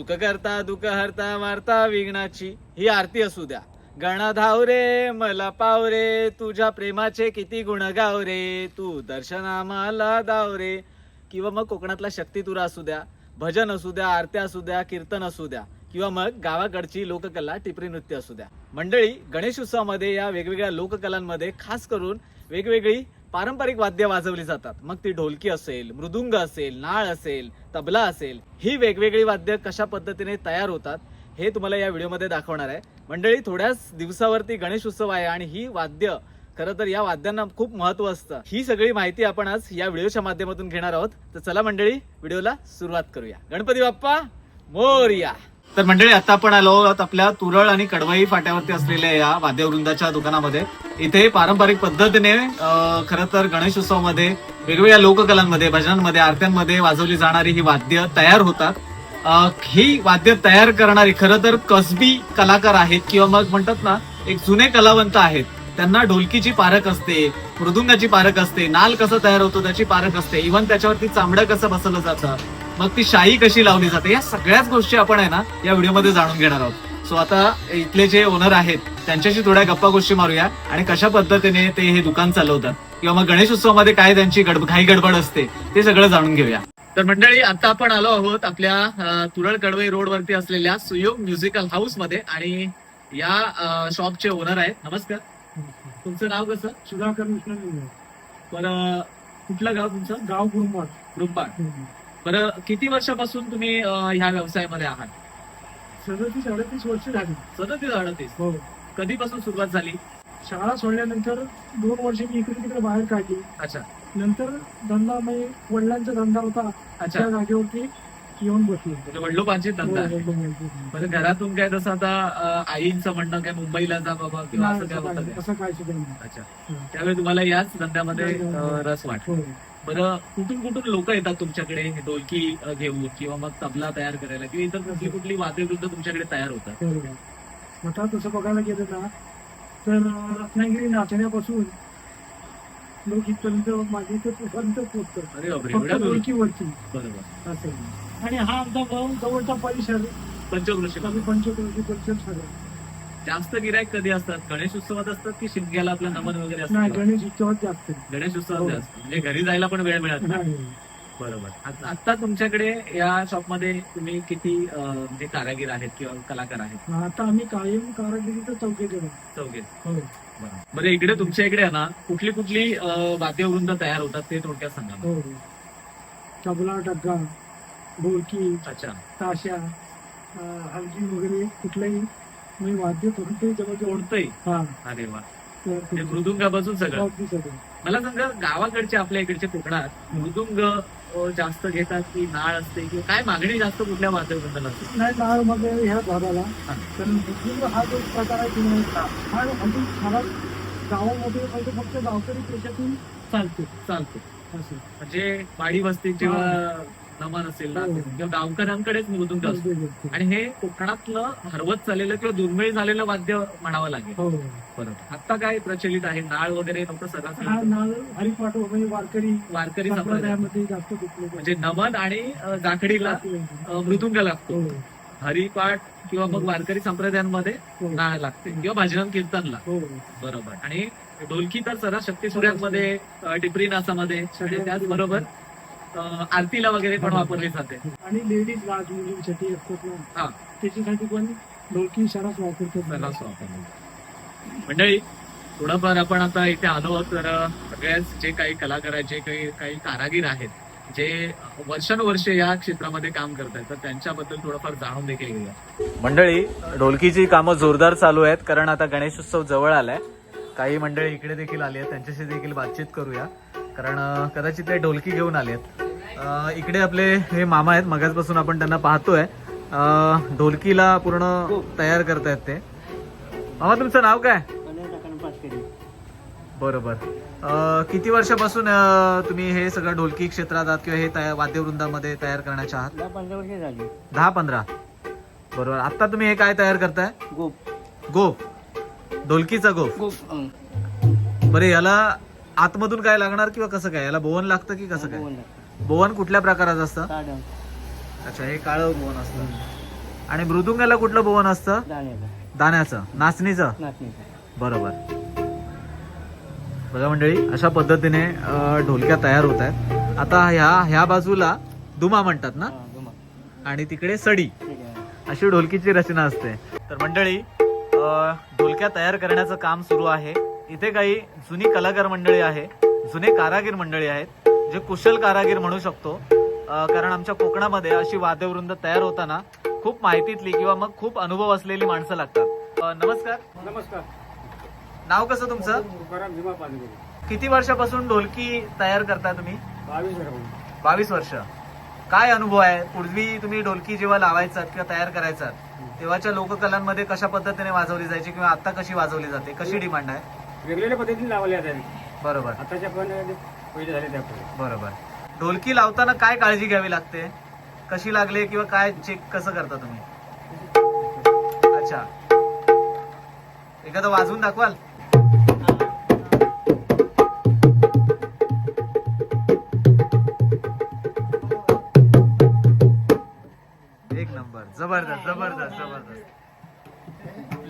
सुख करता दुःख हरता वार्ता विघ्नाची. ही आरती असू द्या. गणा धाव रे मला पाव रे तुझ्या प्रेमाचे किती गुण गाव रे तू दर्शनामाला दाव रे किंवा मग कोकणातला शक्तितुरा असू द्या भजन असू द्या आरत्या असू द्या कीर्तन असू द्या. किंवा मग गावाकडची लोककला टिपरी नृत्य असू द्या. मंडळी गणेश उत्सवामध्ये या वेगवेगळ्या लोककलांमध्ये खास करून वेगवेगळी पारंपरिक वाद्य वाजवली जातात. मग ती ढोलकी असेल मृदुंग असेल नाळ असेल तबला असेल ही वेगवेगळी वाद्य कशा पद्धतीने तयार होतात हे तुम्हाला या व्हिडिओमध्ये दाखवणार आहे. मंडळी थोड्याच दिवसावरती गणेश उत्सव आहे आणि ही वाद्य खरं तर या वाद्यांना खूप महत्त्व असतं. ही सगळी माहिती आपण आज या व्हिडिओच्या माध्यमातून घेणार आहोत. तर चला मंडळी व्हिडिओला सुरुवात करूया. गणपती बाप्पा मोरया! तर मंडळी आता आपण आलो आहोत आपल्या तुरळ आणि कडवाई फाट्यावरती असलेल्या या वाद्यवृंदाच्या दुकानामध्ये. इथे पारंपरिक पद्धतीने खर खरं तर गणेशोत्सवामध्ये वेगवेगळ्या लोककलांमध्ये भजनांमध्ये आरत्यांमध्ये वाजवली जाणारी ही वाद्य तयार होतात. ही वाद्य तयार करणारी खरं तर कसबी कलाकार आहेत किंवा मग म्हणतात ना एक जुने कलावंत आहेत. त्यांना ढोलकीची पारख असते मृदुंगाची पारख असते नाल कसं तयार होतो त्याची पारख असते इव्हन त्याच्यावरती चांबडं कसं बसवलं जातं मग ती शाई कशी लावली जाते? या सगळ्याच गोष्टी आपण आहे ना या व्हिडिओमध्ये जाणून घेणार आहोत. सो आता इथले जे ओनर आहेत त्यांच्याशी थोड्या गप्पा गोष्टी मारूया आणि कशा पद्धतीने ते हे दुकान चालवतात. किंवा मग गणेश उत्सवामध्ये काय त्यांची घाई गडबड असते ते सगळं जाणून घेऊया. तर मंडळी आता आपण आलो आहोत आपल्या तुरळ कडवई रोड वरती असलेल्या सुयोग म्युझिकल हाऊसमध्ये आणि या शॉपचे ओनर आहेत. नमस्कार. तुमचं नाव कसं? सुधाकर विष्णू कुठलं गाव तुमचं? गाव गुरुमाट रुंबाड बरं किती वर्षापासून तुम्ही ह्या व्यवसायामध्ये आहात? सदतीस अडतीस वर्ष झाली. सदतीस अडतीस. हो. कधीपासून सुरुवात झाली? शाळा सोडल्यानंतर दोन वर्ष मी इकडे तिकडे बाहेर काढली. अच्छा. नंतर धंदा म्हणजे वडिलांचा धंदा होता. अच्छा. जागेवरती येऊन बसलो म्हणजे धंदा. आहे. बरं घरातून काय तसं आता अं, आईंचं म्हणणं काय मुंबईला जा बाबा किंवा असं काय होतं काय? असं काय सुद्धा नाही. अच्छा. हं. त्यावेळी तुम्हाला याच धंद्यामध्ये अं, रस वाटतो हो. बरं कुठून कुठून लोक येतात तुमच्याकडे ढोलकी अं, घेऊन किंवा मग तबला तयार करायला किंवा इतर कुठली कुठली वाद्यवृद्ध तुमच्याकडे तयार होतात? बरोबर. आता तसं बघायला गेलं ना तर रत्नागिरी नाचण्यापासून लोक इथपर्यंत माझी इथं पर्यंत पोहोचतात. अरे बापरे फक्त एवढ्या दूर? ओळखीवरती बरोबर. असं आणि हा आमचा गाव जवळचा परिसर पंचक्रोशी कमी पंचक्रोशी परिसर सगळं जास्त गिरायक कधी असतात? गणेश उत्सवात असतात की शिमग्याला आपलं नमन वगैरे नाही असतं गणेश उत्सवात जास्त. आहे. गणेश उत्सवात हो. जास्त. म्हणजे घरी जायला पण वेळ मिळत नाही. नाही. बरोबर. आत- आता तुमच्याकडे या शॉपमध्ये तुम्ही किती अं, म्हणजे कारागीर आहेत किंवा कलाकार आहेत? आता आम्ही कायम कारागिरीचं चौके केलं चौघे. हो. बरं इकडे तुमच्या इकडे आहे ना कुठली कुठली अं, वाद्यवृंद तयार होतात ते थोडक्यात सांगा मला. हो. तबला डग्गा. ढोलकी अच्छा ताशा अं, हलगी वगैरे कुठलंही मी वाद्य करून ते कोणतंही हा. अरे वा. म्हणजे मृदुंगापासून सगळं. अगदी सगळं. मला सांगा गावाकडचे आपल्या इकडचे कोकणात मृदुंग जास्त घेतात की नाळ असते किंवा काय मागणी जास्त कुठल्या वाद्यवृंदाला असते? नाही नाळ मग ह्या भागाला. हा. कारण बुद्धिबळ हा जो प्रकार आहे की नाही हा अजून खरा गावामध्ये म्हणजे फक्त गावकरी पेशातून चालते. चालतो. असं. म्हणजे वाडी वस्ती जेव्हा नमन असेल ना हो. किंवा गावकऱ्यांकडेच मृदुंग असतो. आणि हे कोकणातलं हरवत चाललेलं किंवा दुर्मिळ झालेलं वाद्य म्हणावं लागेल. हो. बरोबर आता काय प्रचलित आहे? नाळ वगैरे नव्हतं सगळं नाळ हरिपाठ म्हणजे वारकरी वारकरी संप्रदाय संप्रदायामध्ये जास्त म्हणजे नमन आणि जाखडीला मृदुंग लागतो. हो. हरिपाठ किंवा मग वारकरी संप्रदायांमध्ये नाळ लागते किंवा भजन कीर्तनला. बरोबर. आणि ढोलकी तर सरा शक्ती सूर्यामध्ये टिपरी नाचामध्ये आणि त्याचबरोबर आरतीला वगैरे पण वापरली जाते. आणि लेडीज राज मुलींसाठी असतात हा. ना त्याच्यासाठी पण ढोलकी शरास वापरतात. सर्रास वापरली. मंडळी थोडंफार आपण आता इथे आलो आहोत तर सगळ्याच जे काही कलाकार आहेत जे काही काही कारागीर आहेत जे वर्षानुवर्ष या क्षेत्रामध्ये काम करतात तर त्यांच्याबद्दल थोडंफार जाणून देखील घेऊया. मंडळी ढोलकीची कामं जोरदार चालू आहेत कारण आता गणेश उत्सव जवळ आलाय. काही मंडळी इकडे देखील आली आहेत त्यांच्याशी देखील बातचीत करूया. कारण अं, कदाचित ते ढोलकी घेऊन आले आहेत. इकडे आपले हे मामा आहेत. मगाचपासून आपण त्यांना पाहतोय. ढोलकीला पूर्ण तयार करतायत ते. मामा तुमचं नाव काय? बरोबर. किती वर्षापासून तुम्ही हे सगळं ढोलकी क्षेत्रात आहात किंवा हे वाद्यवृंदामध्ये तयार करण्याच्या आहात? दहा पंधरा बरोबर. आता तुम्ही हे काय तयार करताय? गोप. गोफ ढोलकीचा गोफ गोप बरं याला आतमधून काय लागणार किंवा कसं काय? याला बोवन लागतं की कसं काय? बोवन कुठल्या प्रकाराचं असतं. अच्छा हे काळं बोवन असतं. आणि मृदुंगाला कुठलं भुवन असतं? दाण्याचा. नाचणीचं? बरोबर. बघा मंडळी अशा पद्धतीने ढोलक्या तयार होत आहेत. आता ह्या ह्या बाजूला दुमा म्हणतात ना? दुमा. आणि तिकडे सडी. अशी ढोलकीची रचना असते. तर मंडळी ढोलक्या तयार करण्याचं काम सुरू आहे. इथे काही जुनी कलाकार मंडळी आहे जुने कारागीर मंडळी आहेत. जे कुशल कारागीर म्हणू शकतो कारण आमच्या कोकणामध्ये अशी वाद्यवृंद तयार होताना खूप माहितीतली किंवा मग खूप अनुभव असलेली माणसं लागतात. नमस्कार. नमस्कार. नाव कसं तुमचं? किती वर्षापासून ढोलकी तयार करता तुम्ही? बावीस वर्ष बावीस वर्ष. काय अनुभव आहे? पूर्वी तुम्ही ढोलकी जेव्हा लावायचात किंवा तयार करायचात तेव्हाच्या लोककलांमध्ये कशा पद्धतीने वाजवली जायची किंवा आता कशी वाजवली जाते? कशी डिमांड आहे? वेगवेगळ्या पद्धतीने लावले जातात बरोबर. आताच्या पण पहिले झाले त्यापुढे बरोबर. ढोलकी लावताना काय काळजी घ्यावी लागते? कशी लागले किंवा काय चेक कसं करता तुम्ही? अच्छा. एखादं वाजवून दाखवाल? एक नंबर. जबरदस्त जबरदस्त जबरदस्त.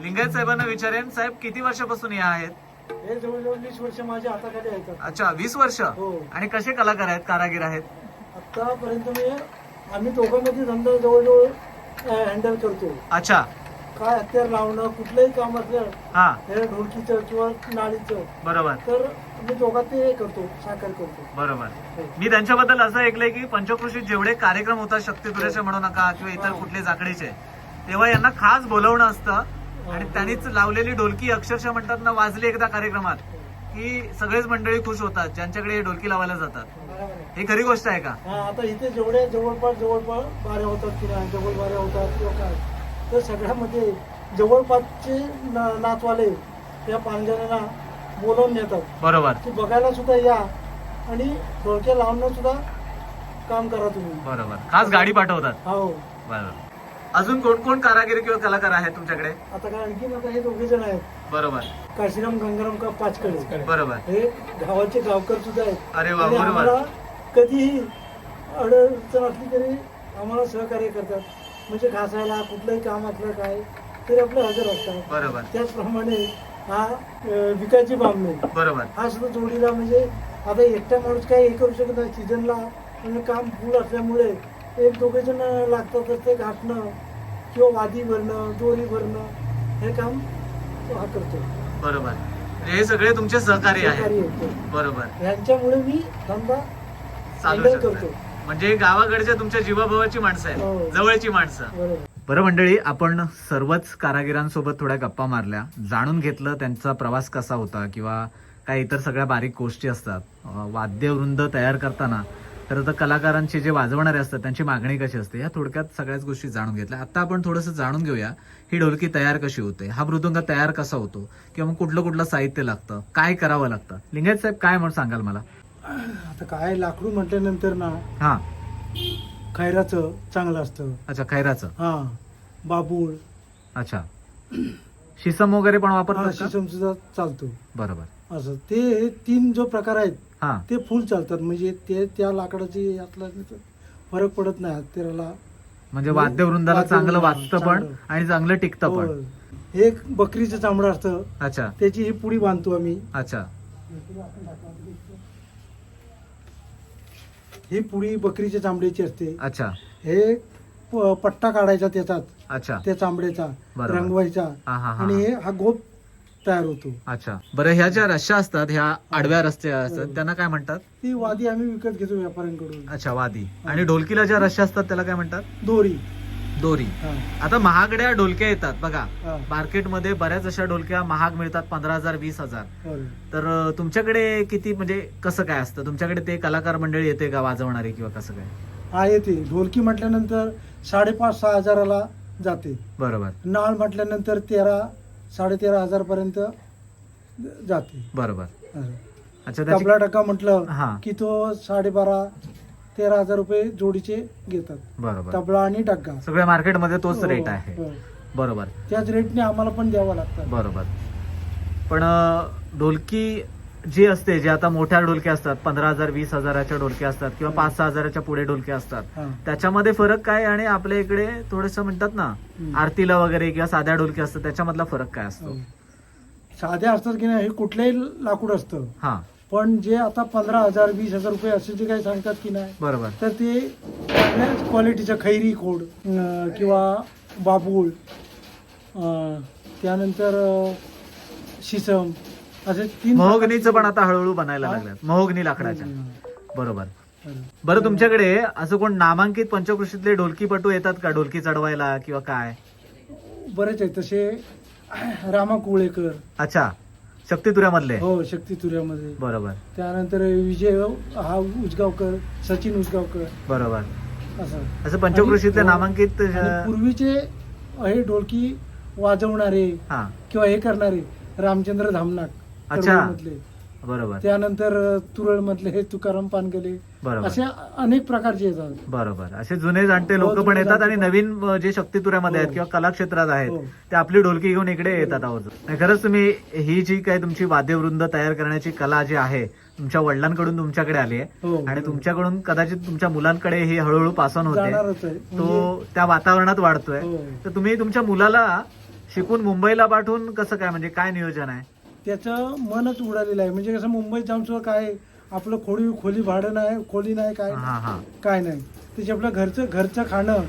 लिंगायत साहेबांना विचारेन साहेब किती वर्षापासून या आहेत? हे जवळजवळ वीस वर्ष माझ्या हाताखाली आहेत. अच्छा वीस वर्ष? हो. आणि कसे कलाकार आहेत कारागीर आहेत? आतापर्यंत मी आम्ही दोघांमध्ये धंदा जवळजवळ हँडल करतो अच्छा. काय हत्यार लावणं कुठलंही काम असलं हा. हे ढोलकीचं किंवा नाळीचं. बरोबर. तर मी दोघात ते करतो साकार करतो. बरोबर. हो. मी त्यांच्याबद्दल असं ऐकलंय की पंचकृषीत जेवढे कार्यक्रम होतात शक्तीपुरेचे म्हणू नका किंवा इतर कुठले जाकडीचे तेव्हा यांना खास बोलवणं असतं. आणि त्यांनीच लावलेली ढोलकी अक्षरशः म्हणतात ना वाजली एकदा कार्यक्रमात की सगळेच मंडळी खुश होतात ज्यांच्याकडे हे ढोलकी लावायला जातात. ही खरी गोष्ट आहे का? हा आता इथे जेवढे जवळपास जवळपास बाऱ्या होतात किंवा जवळ बाऱ्या होतात किंवा काय तर सगळ्यामध्ये जवळपासचे नाचवाले त्या पांजऱ्यांना बोलावून नेतात. बरोबर. की बघायला सुद्धा या आणि ढोलक्या लावणं सुद्धा काम करा तुम्ही. बरोबर. खास गाडी पाठवतात. हो. बरोबर. अजून कोण कोण कारागीर किंवा कलाकार आहेत तुमच्याकडे? आता काय आणखीन आता हे दोघे जण आहेत. बरोबर. काशीराम गंगाराम का पाचकडे? बरोबर. हे गावाचे गावकर सुद्धा आहेत. अरे वा आणि बरोबर आम्हाला कधीही अडचण असली तरी आम्हाला सहकार्य करतात. म्हणजे घासायला कुठलंही काम असलं काय तरी आपले हजर असतात. बरोबर. त्याचप्रमाणे हा अं, विकायची बामणे बरोबर. हा सुद्धा जोडीला म्हणजे आता एकटा माणूस काय हे करू शकत नाही. सीझनला म्हणजे काम फुल असल्यामुळे एक दोघे जण लागतात ते घाटणं किंवा वादी भरणं दोरी भरणं हे काम हा करतो. बरोबर. म्हणजे हे सगळे तुमचे सहकारी होतो बरोबर. ह्यांच्यामुळे मी धंदा चालू handle शकतात. करतो. म्हणजे गावाकडच्या तुमच्या जीवाभावाची माणसं हो. आहेत जवळची माणसं. बरोबर. बरं मंडळी आपण सर्वच कारागिरांसोबत थोड्या गप्पा मारल्या. जाणून घेतलं त्यांचा प्रवास कसा होता किंवा काय इतर सगळ्या बारीक गोष्टी असतात. अं, वाद्यवृंद तयार करताना तर आता कलाकारांचे जे वाजवणारे असतात त्यांची मागणी कशी असते? या थोडक्यात सगळ्याच गोष्टी जाणून घेतल्या. आता आपण थोडंसं जाणून घेऊया ही ढोलकी तयार कशी होते? हा मृदुंग तयार कसा होतो? किंवा मग कुठलं कुठलं साहित्य लागतं? काय करावं लागतं? लिंगायत साहेब काय म्हणून सांगाल मला? आता काय लाकडू म्हटल्यानंतर ना हा. खैराचं चांगलं असतं. अच्छा खैराचं. हा. बाबूळ. अच्छा. शिसम वगैरे पण वापरतात का? शिसम सुद्धा चालतो. बरोबर. असं. ते तीन जो प्रकार आहेत हा. ते फुल चालतात. म्हणजे ते त्या लाकडाची यातला फरक पडत नाही. हत्याराला म्हणजे वाद्यवृंदाला चांगलं वाजतं पण चांगलं. आणि चांगलं टिकतं पण. हो. एक बकरीचं चामडं असतं. अच्छा. त्याची ही पुडी बांधतो आम्ही. अच्छा. ही पुडी बकरीच्या चामड्याची असते. अच्छा. हे प- पट्टा काढायचा त्याचाच अच्छा. त्या चामड्याचा बरोबर. रंगवायचा. हा हा हा. आणि हे हा गोप तयार होतो. अच्छा. बरं ह्या ज्या रश्या असतात ह्या आडव्या रस्त्या असतात त्यांना काय म्हणतात? ती वादी आम्ही विकत घेतो व्यापाऱ्यांकडून. अच्छा वादी. आणि ढोलकीला ज्या रश्या असतात त्याला काय म्हणतात? दोरी. दोरी. हा, आता महागड्या ढोलक्या येतात बघा. हा, मार्केटमध्ये बऱ्याच अशा ढोलक्या महाग मिळतात पंधरा हजार वीस हजार. बरोबर. तर अं, तुमच्याकडे किती म्हणजे कसं काय असतं? तुमच्याकडे ते कलाकार मंडळी येते का वाजवणारी किंवा कसं काय? हा येते. ढोलकी म्हटल्यानंतर साडेपाच सहा हजाराला जाते. बरोबर. नाळ म्हटल्यानंतर तेरा साडेतेरा हजार पर्यंत जाते. बरोबर. असं. अच्छा त्याची टक्का म्हटलं हा. की तो साडेबारा तेरा हजार रुपये जोडीचे घेतात. बरोबर. तबला आणि डग्गा सगळ्या मार्केटमध्ये तोच हो, रेट आहे. हो. बरोबर. त्याच रेटने आम्हाला पण द्यावा लागतात बरोबर. पण अं, ढोलकी जी असते जे आता मोठ्या ढोलक्या असतात पंधरा हजार वीस हजाराच्या ढोलक्या असतात किंवा पाच सहा हजाराच्या पुढे ढोलक्या असतात. हा. त्याच्यामध्ये फरक काय आणि आपल्या इकडे थोडस म्हणतात ना हम्म. आरतीला वगैरे किंवा साध्या ढोलक्या असतात त्याच्यामधला फरक काय असतो? साध्या असतात की नाही हे कुठलंही लाकूड असतं. हा. पण जे आता पंधरा हजार वीस हजार रुपये असे जे काही सांगतात की नाही बरोबर. तर ते चांगल्याच क्वालिटीचं खैरी खोड अं, किंवा बाबूळ अं, त्यानंतर अं, शिसम असे तीन महोगनीचं पण आता हळूहळू बनायला हा? लागलं महोगनी लाकडाच्या. हं. बरोबर. हं. बरं तुमच्याकडे असं कोण नामांकित पंचकृषीतले ढोलकीपटू येतात का? ढोलकी चढवायला किंवा काय? बरेच आहेत. तसे रामा कुळेकर. अच्छा. शक्तितुऱ्यामधले. हो शक्ती तुऱ्यामध्ये बरोबर. त्यानंतर विजय हा उजगावकर सचिन उजगावकर बरोबर. असं. असं पंचकृषीतले आणि- नामांकित पूर्वीचे हे ढोलकी वाजवणारे हा. किंवा हे करणारे रामचंद्र धामनाक अच्छा. मधले बरोबर. त्यानंतर तुरळ मधले हे तुकाराम पानगले. बरोबर. असे अनेक प्रकारचे येतात. बरोबर. असे जुने जाणते लोक हो, पण जुने येतात आणि नवीन अं, जे शक्तितुऱ्यामध्ये आहेत हो. किंवा कला क्षेत्रात आहेत हो. ते आपली ढोलकी घेऊन इकडे येतात आवर्जून. नाही, खरंच तुम्ही ही जी काही तुमची वाद्यवृंद तयार करण्याची कला जी आहे तुमच्या वडिलांकडून तुमच्याकडे आली आहे. हो. आणि तुमच्याकडून कदाचित तुमच्या मुलांकडे ही हळूहळू पासन होते. जाणारच आहे. तो म्हणजे- त्या वातावरणात वाढतोय. हो. तर तुम्ही तुमच्या मुलाला शिकून मुंबईला पाठवून कसं काय म्हणजे काय नियोजन आहे? त्याचं मनच उडालेलं आहे. म्हणजे कसं मुंबईत जाऊन सुद्धा काय आपलं खोली खोली भाडं नाही खोली नाही काय हा हा. काय नाही. त्याच्या आपलं घरचं घरचं खाणं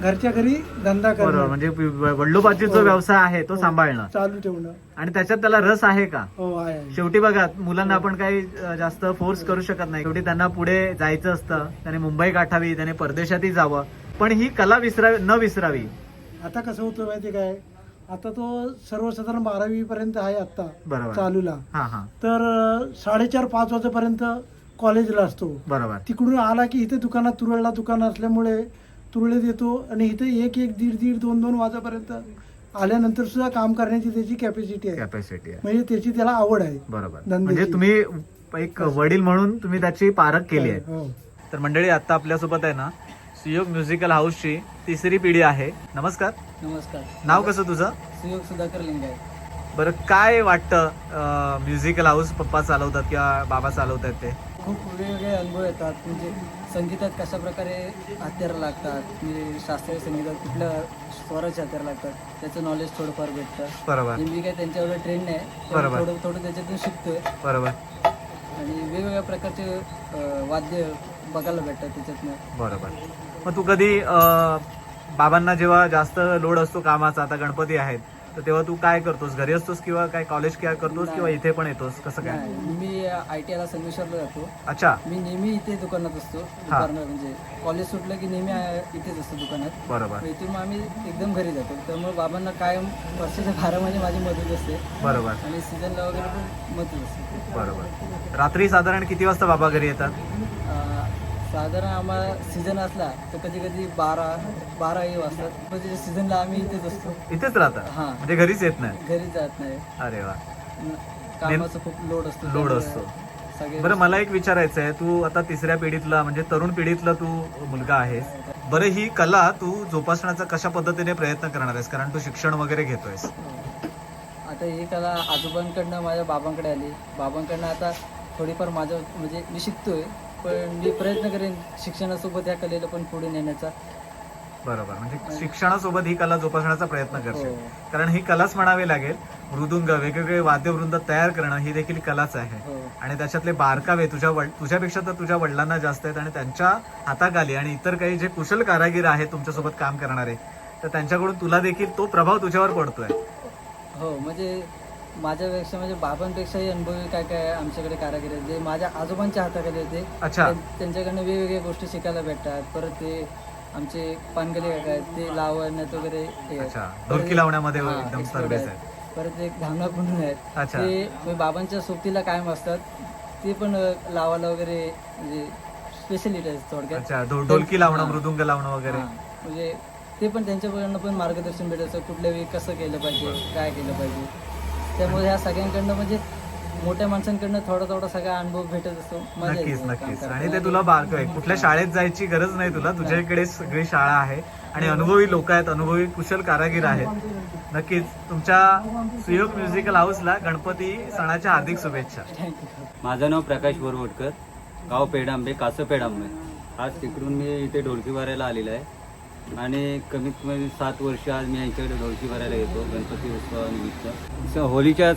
घरच्या घरी धंदा बरोबर. करणं म्हणजे वडिलोपाची जो हो. व्यवसाय आहे तो सांभाळणं. चालू ठेवणं. आणि त्याच्यात त्याला रस आहे का? हो आहे आहे. शेवटी बघा मुलांना आपण काही अ, जास्त फोर्स करू शकत नाही. शेवटी त्यांना पुढे जायचं असतं. त्याने मुंबई गाठावी त्याने परदेशातही जावं. पण ही कला विसरावी न विसरावी. आता कसं होतं माहिती काय? आता तो सर्वसाधारण बारावी पर्यंत आहे आता बरोबर. चालूला. हा हा. तर अं, साडेचार पाच वाजेपर्यंत कॉलेजला असतो. बरोबर. तिकडून आला की इथे दुकानात तुरळला दुकान असल्यामुळे तुरळीत येतो आणि इथे एक एक दीड दीड दोन दोन वाजेपर्यंत आल्यानंतर सुद्धा काम करण्याची त्याची कॅपॅसिटी आहे. कॅपॅसिटी आहे. म्हणजे त्याची त्याला आवड आहे. बरोबर. धंद्याची. म्हणजे तुम्ही एक वडील म्हणून तुम्ही त्याची पारख केली आहे. हो. तर मंडळी आता आपल्यासोबत आहे ना सुयोग म्युझिकल हाऊसची तिसरी पिढी आहे. नमस्कार. नमस्कार. नाव कसं तुझं? सुयोग सुधाकर लिंगायत. बरं काय वाटतं म्युझिकल हाऊस पप्पा चालवतात किंवा बाबा चालवतात ते? खूप वेगवेगळे अनुभव येतात. म्हणजे संगीतात कशा प्रकारे हत्यारं लागतात म्हणजे शास्त्रीय संगीतात कुठल्या स्वराचे हत्यार लागतात त्याचं नॉलेज थोडंफार भेटतं. बरोबर. म्हणजे मी काय त्यांच्या एवढं ट्रेंड नाही पण बरोबर. थोडं थोडं त्याच्यातून शिकतोय. बरोबर. आणि वेगवेगळ्या प्रकारचे अं, वाद्य बघायला भेटतात त्याच्यातनं. बरोबर. मग तू कधी बाबांना जेव्हा जास्त लोड असतो कामाचा आता गणपती आहेत तर तेव्हा तू काय करतोस? घरी असतोस किंवा काय कॉलेज काय करतोस किंवा इथे पण येतोस? कसं काय? मी आय टी आयला संगमेश्वरला जातो. अच्छा. मी नेहमी इथे दुकानात असतो. दुकानात म्हणजे कॉलेज सुटलं की नेहमी इथेच असतो दुकानात. बरोबर. इथून मग आम्ही एकदम घरी जातो. त्यामुळे बाबांना कायम वर्षाच्या बारा महिने माझी मदत असते. बरोबर. आणि सीझनला वगैरे पण मदत असते. बरोबर. रात्री साधारण किती वाजता बाबा घरी येतात? साधारण आम्हाला सीझन असला तर कधी कधी बारा बाराही वाजतात. म्हणजे सीझनला आम्ही इथेच असतो. इथेच राहतात हा. म्हणजे घरीच येत नाही? घरी जात नाही. अरे वा. न- कामाचा खूप लोड असतो. लोड त्यामुळे असतो. सगळे बरं मला एक विचारायचं आहे तू आता तिसऱ्या पिढीतला म्हणजे तरुण पिढीतला तू मुलगा आहेस. बरं ही कला तू जोपासण्याचा कशा पद्धतीने प्रयत्न करणार आहेस? कारण तू शिक्षण वगैरे घेतोयस. आता ही कला आजोबांकडनं माझ्या बाबांकडे आली. बाबांकडनं आता थोडीफार माझं म्हणजे मी शिकतोय. पण मी प्रयत्न करेन शिक्षणासोबत या कलेला पण पुढे नेण्याचा. बरोबर. म्हणजे शिक्षणासोबत ही कला जोपासण्याचा प्रयत्न करशील. हो. कारण ही कलाच म्हणावी लागेल. मृदुंग वेगवेगळे वाद्यवृंद तयार करणं ही देखील कलाच आहे. हो. आणि त्याच्यातले बारकावे तुझ्या तुझ्यापेक्षा तर तुझ्या वडिलांना जास्त आहेत आणि त्यांच्या हाताखाली आणि इतर काही जे कुशल कारागीर आहेत तुमच्यासोबत काम करणारे तर त्यांच्याकडून तुला देखील तो प्रभाव तुझ्यावर पडतोय. हो म्हणजे माझ्यापेक्षा म्हणजे बाबांपेक्षाही अनुभवी काय काय आमच्याकडे कारागीर आहेत. जे माझ्या आजोबांच्या हाताखाली होते अच्छा. त्यां- त्यांच्याकडनं वेगवेगळ्या गोष्टी शिकायला भेटतात. परत ते आमचे पानगले काका आहेत ते लावण्यात वगैरे हे आहेत. अच्छा. ढोलकी लावण्यामध्ये हा, एकदम expert सर्वेस आहेत. आहेत. परत एक धामणा म्हणून आहेत. अच्छा. ते म्हणजे बाबांच्या सोबतीला कायम असतात. ते पण अ, लावायला वगैरे म्हणजे स्पेशलिटी आहे थोडक्यात. अच्छा. ढो- ढोलकी लावणं हा. मृदुंग लावणं वगैरे. हा, म्हणजे ते पण त्यांच्याकडनं पण मार्गदर्शन भेटायचं. कुठल्या वेळी कसं केलं पाहिजे काय केलं पाहिजे. त्यामुळे ह्या सगळ्यांकडनं म्हणजे मोठ्या माणसांकडनं थोडा थोडा सगळा अनुभव भेटत असतो. मजा नक्कीच काम नक्कीच. आणि ते तुला बारक आहे. कुठल्या शाळेत जायची गरज नाही तुला. तुझ्या इकडे सगळी शाळा आहे. आणि अनुभवी लोक आहेत. अनुभवी कुशल कारागीर आहेत. नक्कीच तुमच्या सुयोग म्युझिकल हाऊसला गणपती सणाच्या हार्दिक शुभेच्छा. माझं नाव प्रकाश बोरवटकर गाव पेडांबे कासं पेडांबे आज तिकडून मी इथे ढोलकी भरायला आलेला आहे. आणि कमीत कमी सात वर्ष आज मी यांच्याकडे ढोलकी भरायला येतो गणपती उत्सवानिमित्त होलीच्या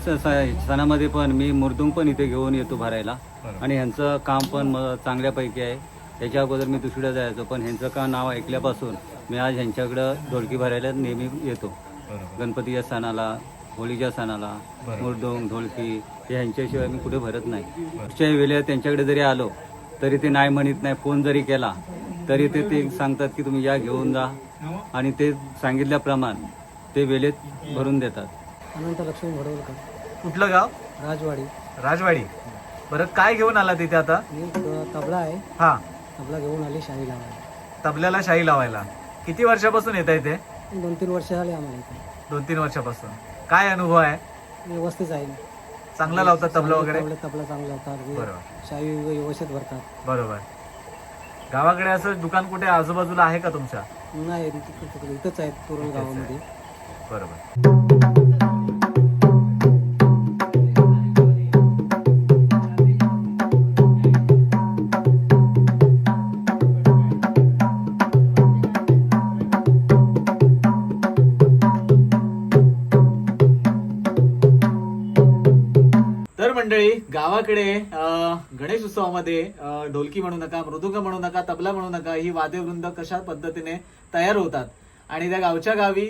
सणामध्ये पण मी मुर्दुंग पण इथे घेऊन येतो भरायला. आणि ह्यांचं काम पण चांगल्यापैकी आहे. त्याच्या अगोदर मी दुसरीकडे जायचो पण ह्यांचं का नाव ऐकल्यापासून मी आज ह्यांच्याकडं ढोलकी भरायला नेहमी येतो. गणपतीच्या सणाला होळीच्या सणाला मुरडोंग ढोलकी हे ह्यांच्याशिवाय मी कुठे भरत नाही. कुठच्याही वेळेला त्यांच्याकडे जरी आलो तरी ते नाही म्हणत नाही फोन जरी केला तरी ते ते सांगतात की तुम्ही या घेऊन जा. आणि ते सांगितल्याप्रमाणे ते वेळेत भरून देतात. अनंत लक्ष्मी भडवलकर कुठलं गाव? राजवाडी. राजवाडी. बरं काय घेऊन आला तिथे आता? मी तबला आहे. हा. तबला घेऊन आली शाही लावायला. तबल्याला शाही लावायला. किती वर्षापासून येत आहे ते दोन तीन वर्ष झाली आम्हाला इथे. दोन तीन वर्षापासून. काय अनुभव आहे? व्यवस्थित आहे. चांगला लावतात तबला वगैरे? तबला चांगला होतात बरोबर. शाही व्यवस्थित भरतात. बरोबर. गावाकडे असं दुकान कुठे आजूबाजूला आहे का तुमच्या? नाही इथं- इथंच आहेत तोरण गावामध्ये. बरोबर. गावाकडे गणेश उत्सवामध्ये ढोलकी म्हणू नका मृदुंग म्हणू नका तबला म्हणू नका ही वाद्यवृंद कशा पद्धतीने तयार होतात? आणि त्या गावच्या गावी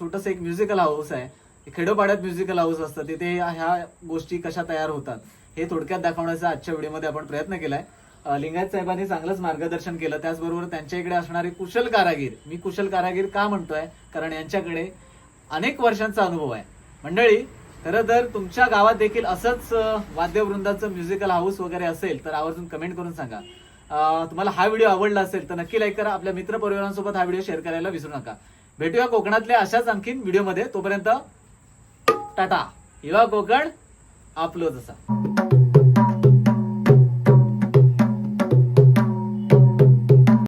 छोटस एक म्युझिकल हाऊस आहे. खेडोपाड्यात म्युझिकल हाऊस असतं. तिथे ह्या गोष्टी कशा तयार होतात हे थोडक्यात दाखवण्याचा आजच्या व्हिडिओमध्ये आपण प्रयत्न केलाय. लिंगायत साहेबांनी चांगलंच मार्गदर्शन केलं. त्याचबरोबर त्यांच्या इकडे असणारे कुशल कारागीर. मी कुशल कारागीर का म्हणतोय? कारण यांच्याकडे अनेक वर्षांचा अनुभव आहे. मंडळी खरं तर तुमच्या गावात देखील असंच वाद्यवृंदाचं म्युझिकल हाऊस वगैरे असेल तर आवर्जून कमेंट करून सांगा. तुम्हाला हा व्हिडिओ आवडला असेल तर नक्की लाईक करा. आपल्या मित्र परिवारांसोबत हा व्हिडिओ शेअर करायला विसरू नका. भेटूया कोकणातल्या अशाच आणखीन व्हिडिओमध्ये तोपर्यंत टाटा. हिवा कोकण आपलं जसा.